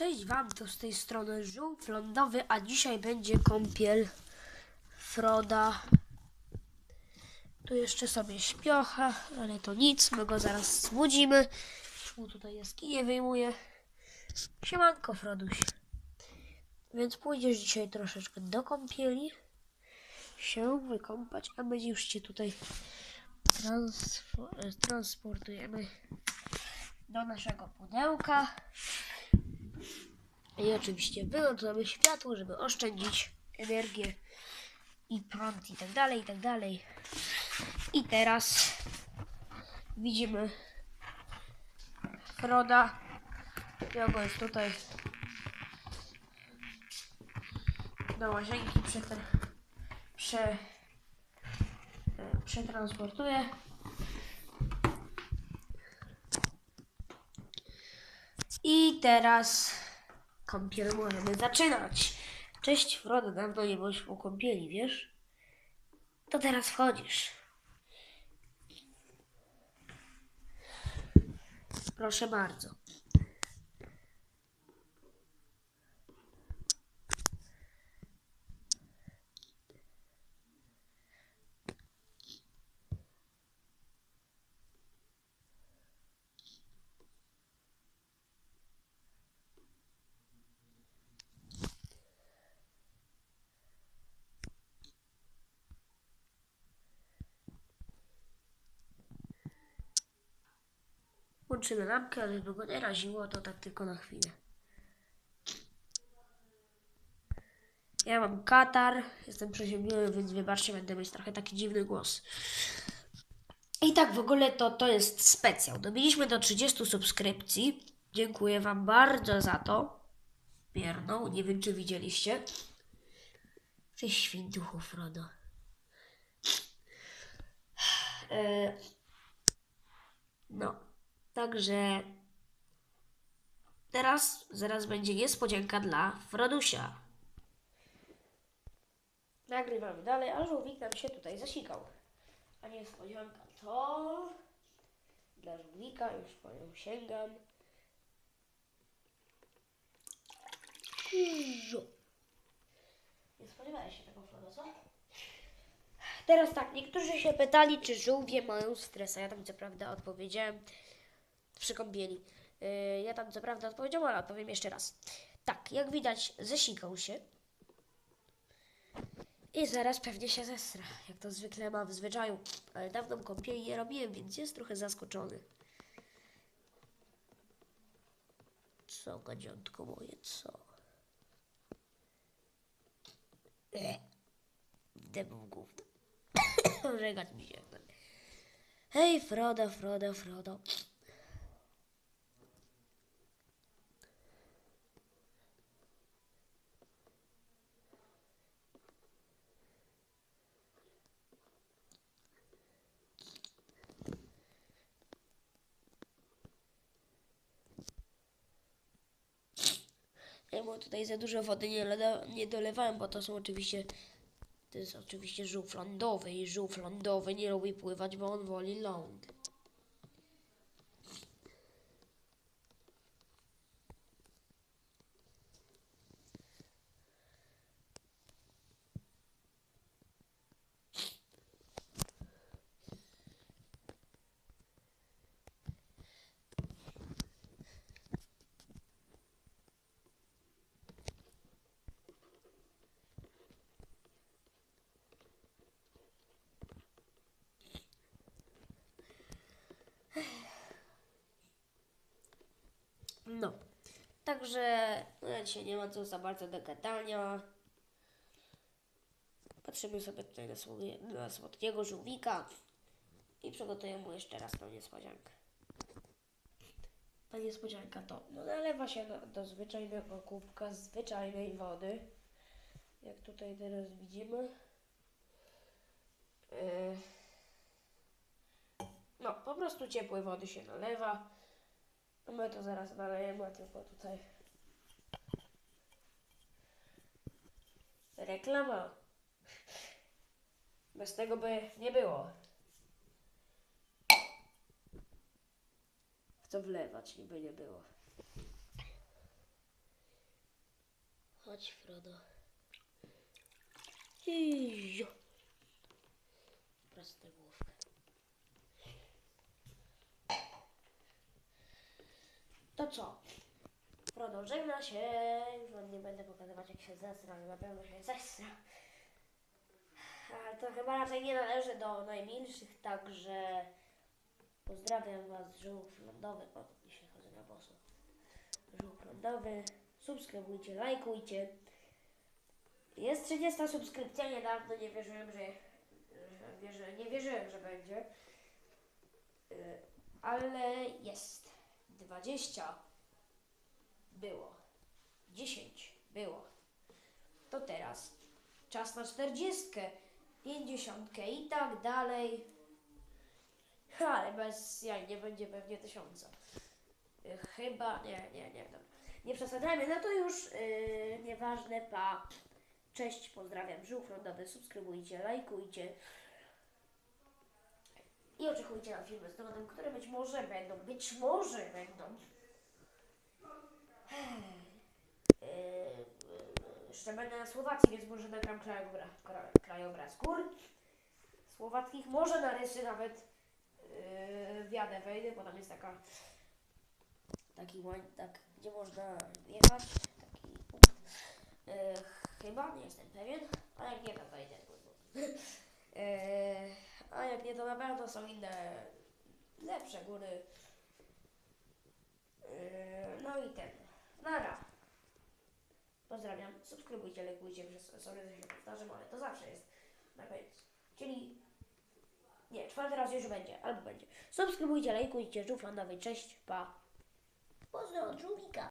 Cześć Wam, to z tej strony żółw lądowy, a dzisiaj będzie kąpiel Froda. Tu jeszcze sobie śpiocha, ale to nic, my go zaraz zbudzimy. Już mu tutaj jaskinię wyjmuję. Siemanko Froduś. Więc pójdziesz dzisiaj troszeczkę do kąpieli, się wykąpać, a my już Cię tutaj transfo- transportujemy do naszego pudełka. I oczywiście wyłączamy światło, żeby oszczędzić energię i prąd i tak dalej, i tak dalej. I teraz widzimy Froda. Ja jest tutaj do łazienki przeter, prze, e, przetransportuję. I teraz kąpiel możemy zaczynać. Cześć Frodo, dawno nie byłeś po kąpieli, wiesz? To teraz wchodzisz. Proszę bardzo. Włączymy lampkę, ale go nie raziło, to tak tylko na chwilę. Ja mam katar, jestem przeziębiony, więc wybaczcie, będę mieć trochę taki dziwny głos. I tak w ogóle to, to jest specjał. Dobiliśmy do 30 subskrypcji. Dziękuję Wam bardzo za to. Pierną, nie wiem czy widzieliście. Ty świntuchu, Frodo. E, no, także teraz zaraz będzie niespodzianka dla Frodusia. Nagrywamy dalej, a żółwik nam się tutaj zasikał. A niespodzianka to dla żółwika, już po nią sięgam. Nie spodziewałeś się tego, Frodo? Teraz tak, niektórzy się pytali, czy żółwie mają stresa. Ja tam co prawda odpowiedziałem przy kąpieli. Yy, ja tam co prawda odpowiedziałem, ale odpowiem jeszcze raz. Tak, jak widać, zesikał się. I zaraz pewnie się zesra, jak to zwykle ma w zwyczaju. Ale dawno kąpieli nie robiłem, więc jest trochę zaskoczony. Co, gadziątko moje, co? E, Wdemu w gówno. Żegać mi się. Hej, Frodo, Frodo, Frodo. Ja tutaj za dużo wody nie, nie dolewałem, bo to są oczywiście. To jest oczywiście żółw lądowy i żółw lądowy nie lubi pływać, bo on woli ląd. No. Także no, dzisiaj nie ma co za bardzo do gadania. Patrzymy sobie tutaj na, słowie, na słodkiego żółwika i przygotuję mu jeszcze raz tą niespodziankę. Ta niespodzianka to no, nalewa się do, do zwyczajnego kubka zwyczajnej wody. Jak tutaj teraz widzimy. Yy, no, po prostu ciepłej wody się nalewa. My to zaraz nalejemy, tylko tutaj reklama. Bez tego by nie było. W co wlewać, niby nie było. Chodź, Frodo. I Prosto główkę. To co? Frodo żegna się. Nie będę pokazywać jak się zesra, ale na pewno się zesra. Ale to chyba raczej nie należy do najmilszych, także pozdrawiam was, żółw lądowy. O, dzisiaj chodzę na boso. Żółw lądowy. Subskrybujcie, lajkujcie. Jest 30 subskrypcja, niedawno nie wierzyłem, że, że wierzy, nie wierzyłem, że będzie. Y, Ale jest. 20 było. 10 było. To teraz czas na 40, 50 i tak dalej. Ale bez jaj nie będzie pewnie tysiąca. Chyba, nie, nie, nie, dobra. Nie przesadzajmy, no to już yy, nieważne, pa. Cześć, pozdrawiam, żółw lądowy, subskrybujcie, lajkujcie. I oczekujcie na filmy z Donem, które być może będą, być może będą. Jeszcze będę na Słowacji, więc może nagram krajobraz, kra- krajobraz gór słowackich, może na rysy nawet yy, w jadę wejdę, bo tam jest taka taki tak, gdzie można jechać, taki. Yy, chyba, nie jestem pewien, a jak nie, to wejdę. Yy, a jak nie, to na pewno są inne, lepsze góry. Yy, no i ten. Nara. Pozdrawiam. Subskrybujcie, lajkujcie, przez sobie się powtarzam, ale to zawsze jest na koniec. Czyli nie, czwarty raz już będzie, albo będzie. Subskrybujcie, lajkujcie, żółw lądowy, cześć, pa. Pozdro od żółwika.